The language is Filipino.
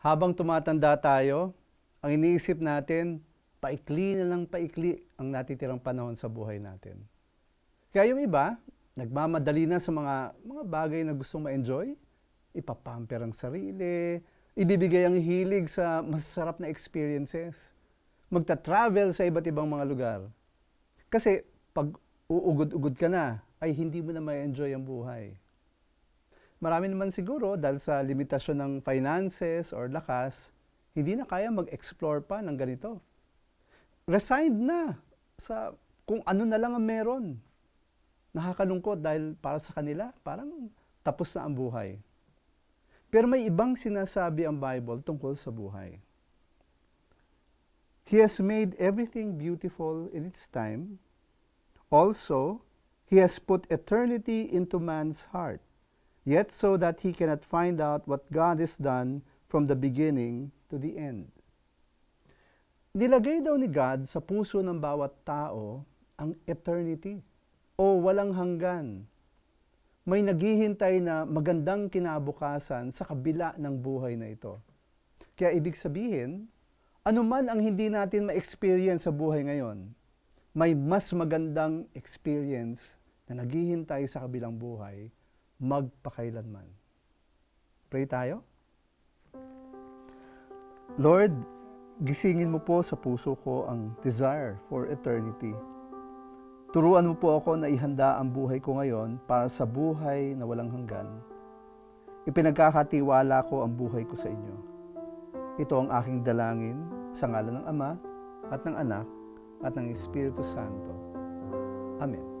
Habang tumatanda tayo, ang iniisip natin, paikli na lang paikli ang natitirang panahon sa buhay natin. Kaya yung iba, nagmamadali na sa mga, mga bagay na gustong ma-enjoy, ipapamper ang sarili, ibibigay ang hilig sa masasarap na experiences, magta-travel sa iba't ibang mga lugar. Kasi pag uugod-ugod ka na, ay hindi mo na ma-enjoy ang buhay. Marami naman siguro dahil sa limitasyon ng finances or lakas, hindi na kaya mag-explore pa ng ganito. Resigned na sa kung ano na lang ang meron. Nakakalungkot dahil para sa kanila, parang tapos na ang buhay. Pero may ibang sinasabi ang Bible tungkol sa buhay. He has made everything beautiful in its time. Also, He has put eternity into man's heart, yet so that he cannot find out what God has done from the beginning to the end. Nilagay daw ni God sa puso ng bawat tao ang eternity o walang hanggan. May naghihintay na magandang kinabukasan sa kabila ng buhay na ito. Kaya ibig sabihin, anuman ang hindi natin ma-experience sa buhay ngayon, may mas magandang experience na naghihintay sa kabilang buhay magpakailanman. Pray tayo. Lord, gisingin mo po sa puso ko ang desire for eternity. Turuan mo po ako na ihanda ang buhay ko ngayon para sa buhay na walang hanggan. Ipinagkakatiwala ko ang buhay ko sa inyo. Ito ang aking dalangin sa ngalan ng Ama at ng Anak at ng Espiritu Santo. Amen.